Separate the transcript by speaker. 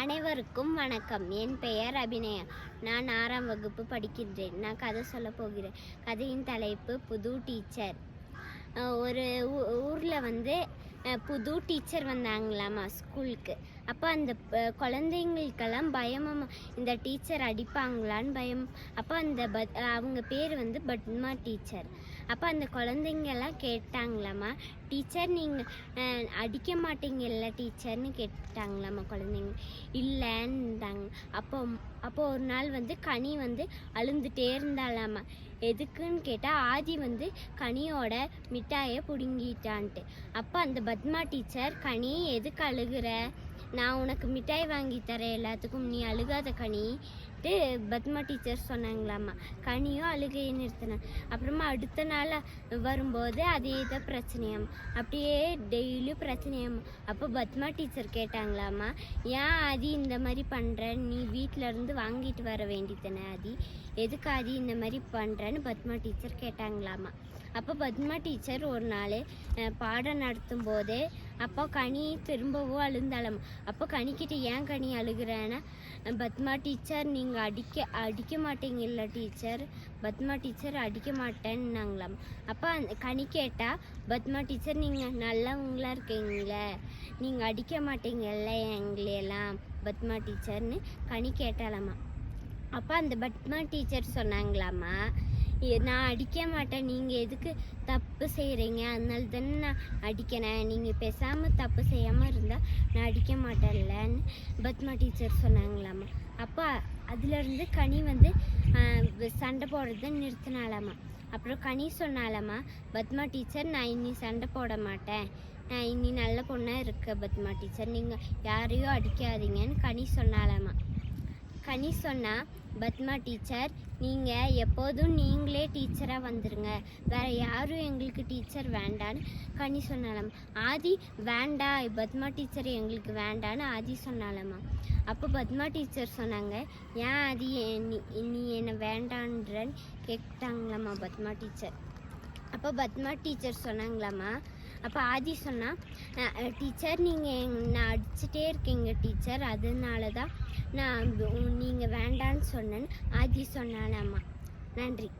Speaker 1: அனைவருக்கும் வணக்கம். என் பெயர் அபிநயா. நான் ஆறாம் வகுப்பு படிக்கின்றேன். நான் கதை சொல்ல போகிறேன். கதையின் தலைப்பு புது டீச்சர். ஒரு ஊரில் வந்து புது டீச்சர் வந்தாங்களாமா ஸ்கூலுக்கு. அப்போ அந்த குழந்தைங்களுக்கெல்லாம் பயமாக இந்த டீச்சர் அடிப்பாங்களான்னு பயம். அப்போ அந்த பத் அவங்க பேர் வந்து பத்மா டீச்சர். அப்போ அந்த குழந்தைங்கெல்லாம் கேட்டாங்களாம்மா டீச்சர் நீங்கள் அடிக்க மாட்டீங்கல்ல டீச்சர்னு கேட்டாங்களாம்மா குழந்தைங்க. இல்லைன்னுதாங்க அப்போ அப்போ ஒரு நாள் வந்து கனி வந்து அழுந்துட்டே இருந்தாலாமா எதுக்குன்னு கேட்டால் ஆதி வந்து கனியோட மிட்டாயை பிடுங்கிட்டான்ட்டு. அப்போ அந்த பத்மா டீச்சர் கனி எதுக்கு அழுகுற? நான் உனக்கு மிட்டாய் வாங்கி தரேன் எல்லாத்துக்கும் நீ அழுகாத கனிட்டு பத்மா டீச்சர் சொன்னாங்களாமா. கனியும் அழுகையை நிறுத்தினேன் அப்புறமா அடுத்த நாள் வரும்போது அதே தான் பிரச்சனையாம். அப்படியே டெய்லியும் பிரச்சனையாம். அப்போ பத்மா டீச்சர் கேட்டாங்களாமா ஏன் ஆதி இந்த மாதிரி பண்ணுற நீ வீட்டில் இருந்து வாங்கிட்டு வர வேண்டியதானே ஆதி. எதுக்கு ஆதி இந்த மாதிரி பண்ணுறேன்னு பத்மா டீச்சர் கேட்டாங்களாமா. அப்போ பத்மா டீச்சர் ஒரு நாள் பாடம் நடத்தும் போதே அப்போ கனி திரும்பவும் அழுந்தாலும் அப்போ கனிக்கிட்ட ஏன் கனி அழுகிறேன்னா? பத்மா டீச்சர் நீங்கள் அடிக்க அடிக்க மாட்டீங்கல்ல டீச்சர்? பத்மா டீச்சர் அடிக்க மாட்டேன்னாங்களாம். அப்போ அந்த கனி கேட்டால் பத்மா டீச்சர் நீங்கள் நல்லவங்களா இருக்கீங்களே நீங்கள் அடிக்க மாட்டீங்கல்ல எங்களையெல்லாம்? பத்மா டீச்சர்னு கனி கேட்டாலாமா அப்போ அந்த பத்மா டீச்சர் சொன்னாங்களாமா நான் அடிக்க மாட்டேன். நீங்கள் எதுக்கு தப்பு செய்கிறீங்க அதனால தானே நான் அடிக்கிறேன். நீங்கள் பேசாமல் தப்பு செய்யாமல் இருந்தால் நான் அடிக்க மாட்டேன்லன்னு பத்மா டீச்சர் சொன்னாங்களாமா. அப்போ அதுலேருந்து கனி வந்து சண்டை போடுறத நிறுத்தினாலாமா அப்புறம் கனி சொன்னாலாமா பத்மா டீச்சர் நான் இனி சண்டை போட மாட்டேன். நான் இனி நல்ல பொண்ணாக இருக்க பத்மா டீச்சர். நீங்கள் யாரையும் அடிக்காதீங்கன்னு கனி சொன்னாலாமா கனி சொன்னால் பத்மா டீச்சர் நீங்கள் எப்போதும் நீங்களே டீச்சராக வந்துருங்க. வேறு யாரும் எங்களுக்கு டீச்சர் வேண்டான்னு கனி சொன்னாலாம் ஆதி வேண்டா பத்மா டீச்சர் எங்களுக்கு வேண்டான்னு ஆதி சொன்னாலாமா அப்போ பத்மா டீச்சர் சொன்னாங்க ஏன் ஆதி நீ நீ என்னை வேண்டான்றன்னு கேட்டாங்களாம்மா பத்மா டீச்சர் அப்போ பத்மா டீச்சர் சொன்னாங்களாம்மா அப்போ ஆதி சொன்னா டீச்சர் நீங்கள் நான் அடிச்சுட்டே இருக்கீங்க டீச்சர் அதனால தான் நான் நீங்கள் வேண்டான்னு சொன்னேன்னு ஆதி சொன்னாலாம்மா நன்றி.